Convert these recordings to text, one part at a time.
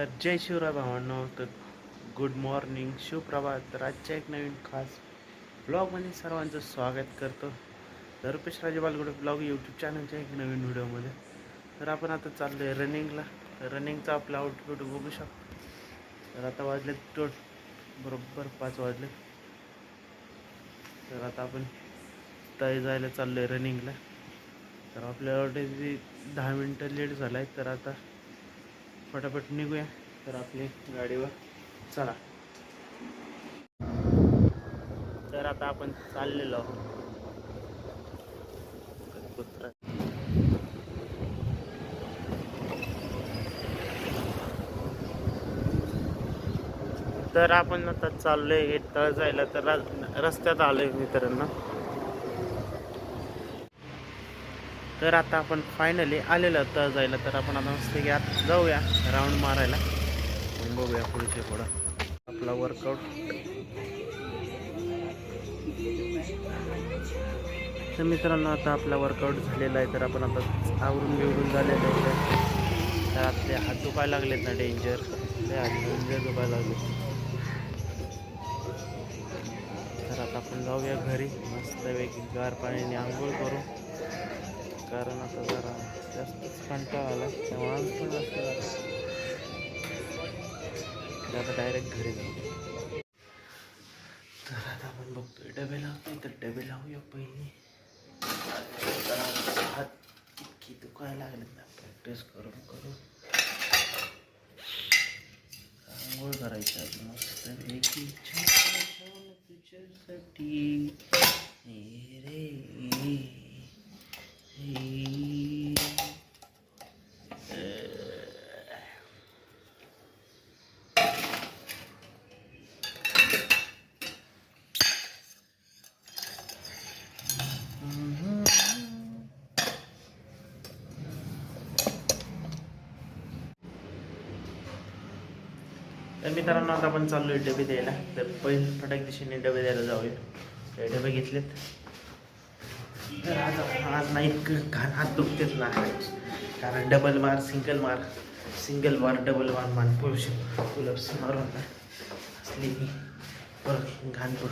तर जय शिवराय भावांनो तर गुड मॉर्निंग शिवप्रभात तर आजच्या एक नवीन खास ब्लॉगमध्ये सर्वांचं स्वागत करतो. तर रुपेश राजे ब्लॉग यूट्यूब चॅनलच्या एक नवीन व्हिडिओमध्ये तर आपण आता चाललो आहे रनिंगला रनिंगचा आपला आउटपुट बघू शकतो. तर आता वाजले टोट बरोबर पाच वाजले. तर आता आपण तय जायला चाललो आहे रनिंगला. तर आपल्या ऑलरेडी दहा मिनटं लेट झाला आहे तर आता फटाफट निघूया तर आपली गाडीवर चला. तर आता आपण चाललेलो आहोत. कुत्रा. तर आपण आता चाललोय तळ जायला तर रस्त्यात आलोय मित्रांनो. तर आता आपण फायनली आलेलो तर जायला तर आपण आता मस्त की आत जाऊया राऊंड मारायला. मग बघूया पुढचे पुढं. आपला वर्कआउट तर मित्रांनो आता आपला वर्कआउट झालेला आहे. तर आपण आता आवरून बिवरून झालेलं आहे तर आपले हात दुखायला लागलेत ना डेंजर ते हात डेंजर दुखायला लागले तर आता आपण जाऊया घरी. मस्तपैकी गार पाण्याने आंघोळ करू कारण आता जरा जास्तच कंटाळा आला. तेव्हा आज पण असं म्हणजे आता डायरेक्ट घरी जाऊ. तर आता आपण बघतोय डबे लावतोय. तर डबे लावूया पहिले. हात इतकी दुखायला लागले ना. प्रॅक्टिस करून करून. आंघोळ करायची आज मस्त एक इच्छा तुझ्यासाठी रे तर मित्रांनो आता आपण चाललोय डबे द्यायला. तर पहिले फटाक दिशेने डबे द्यायला जाऊया. ते डबे घेतलेत. तर आज आज नाही घाण हात दुखतेच ना कारण डबल मार सिंगल मार सिंगल मार डबल मार मान पुरुष पुलप्स मारून असली मी परत घाण पडू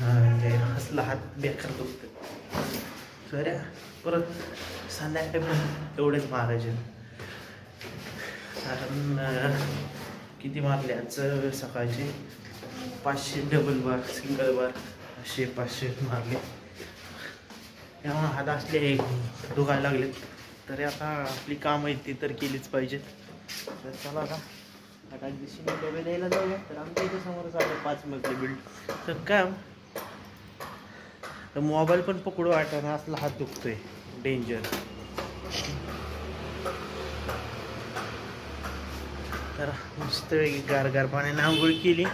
म्हणजे असला हात बेकार दुखते सऱ्या परत संध्याकाळी पण एवढेच मारायचे. कारण किती मारले आज सकाळचे? पाचशे डबल बार सिंगल बार असे पाचशे मारले. तेव्हा हात असले दुखायला लागले तरी आता आपली कामं आहेत ती तर केलीच पाहिजेत. तर चला आता. आता दिवशी डबे द्यायला जाऊया. तर आमच्या इथे समोरच आलं पाच मजली बिल्ड तर काय तर मोबाईल पण पकडू वाटणार असला हात दुखतोय. डेंजर तर मस्त गार गार पाण्याने आंघोळ केली.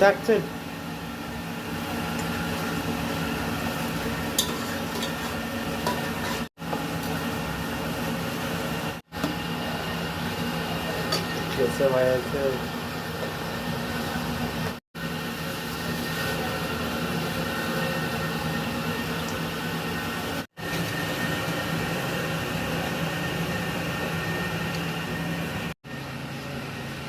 टाक चल कसं व्हायचं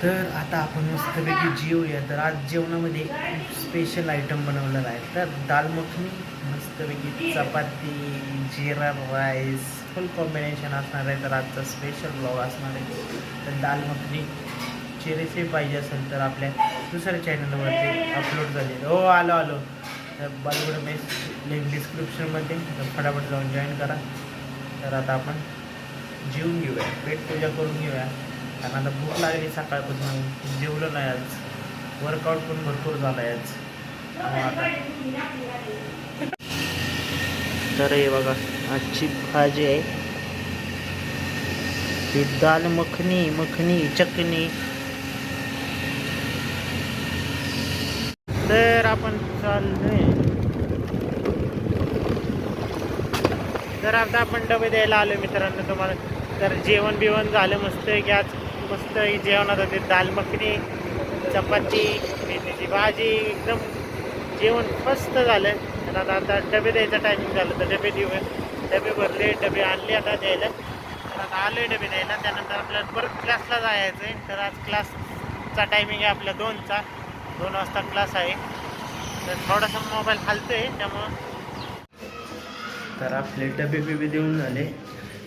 तर आता आपण मस्तपैकी जेवूया तर आज जेवणामध्ये स्पेशल आयटम बनवलेला आहे. तर दाल मखनी मस्तपैकी चपाती जिरा राईस फुल कॉम्बिनेशन असणार आहे. तर आजचा स्पेशल ब्लॉग असणार आहे. तर दाल मखनी ची रेसिपी पाहिजे असेल तर आपल्या दुसऱ्या चॅनलवरती अपलोड झाले. हो आलो आलो. तर बॉलिवूड मेस लिंक डिस्क्रिप्शनमध्ये तर फटाफट जाऊन जॉईन करा. तर आता आपण जेवून घेऊया. पेट पूजा करून घेऊया. कारण आता भूक लागली सकाळपासून जेवलं नाही आज? वर्कआउट पण भरपूर झालं आहे आज. तर हे बघा आजची भाजी आहे. ही दाल मखनी मखनी चटणी. तर आपण चाललोय. तर आता आपण डबे द्यायला आलो मित्रांनो तुम्हाला. तर जेवण बिवण झालं मस्त की आज? मस्त जेवण आता ते दाल मखनी चपाती मेथीची भाजी एकदम जेवण मस्त झालं. तर आता आता डबे द्यायचा टायमिंग झालं तर डबे देऊया. डबे भरले डबे आणले आता द्यायला. तर आता आलोय डबे द्यायला. त्यानंतर आपल्याला परत क्लासला जायचं आहे. तर आज क्लासचा टायमिंग आहे आपल्या दोनचा. दोन वाजता क्लास आहे. तर थोडासा मोबाईल हलतोय त्यामुळं. तर आपले डबे बिबे देऊन झाले.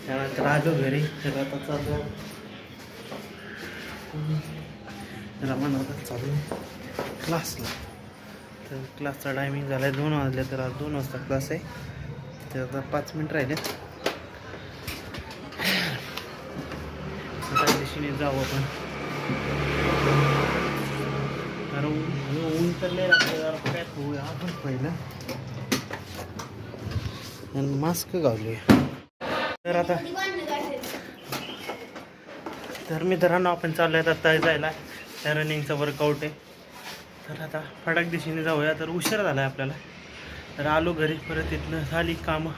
त्यानंतर आलो घरी. तर आता चालू तर आता चालू क्लासला तर क्लासचा टायमिंग झाला आहे दोन वाजले तर आज दोन वाजता क्लास आहे. तर आता पाच मिनिट राहिले त्या दिशेने जाऊ आपण. कारण ऊन ऊन तर लय लागतं जरा पॅक होऊया आपण पहिलं. आणि मास्क घालूया. तर आता तर मित्रांनो आपण चाललो आहे आता जायला. त्या रनिंगचा वर्कआउट आहे. तर आता फटाक दिशेने जाऊया. तर उशीर झाला आहे आपल्याला. तर आलो घरी. परत तिथनं झाली कामं.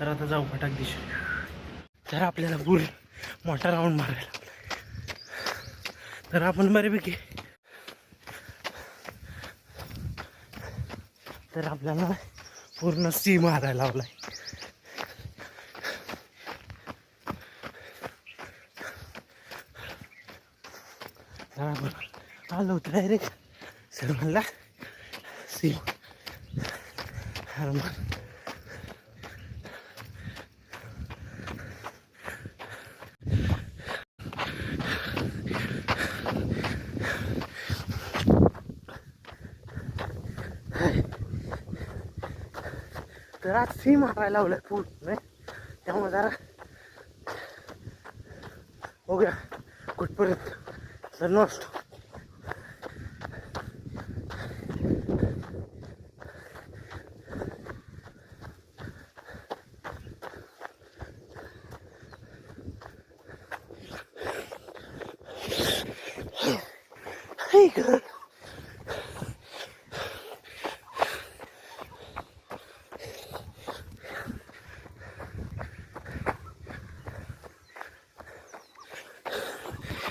तर आता जाऊ फटाक दिशेने. तर आपल्याला बुल मोठा राऊंड मारायला तर आपण बऱ्यापैकी तर आपल्याला पूर्ण सी मारायला लावलाय. तर आपण आलो होतो डायरेक्ट सर म्हणला सी अरे मग तर आज सी मारायला लावलं पूर्ण They're not Hey, good.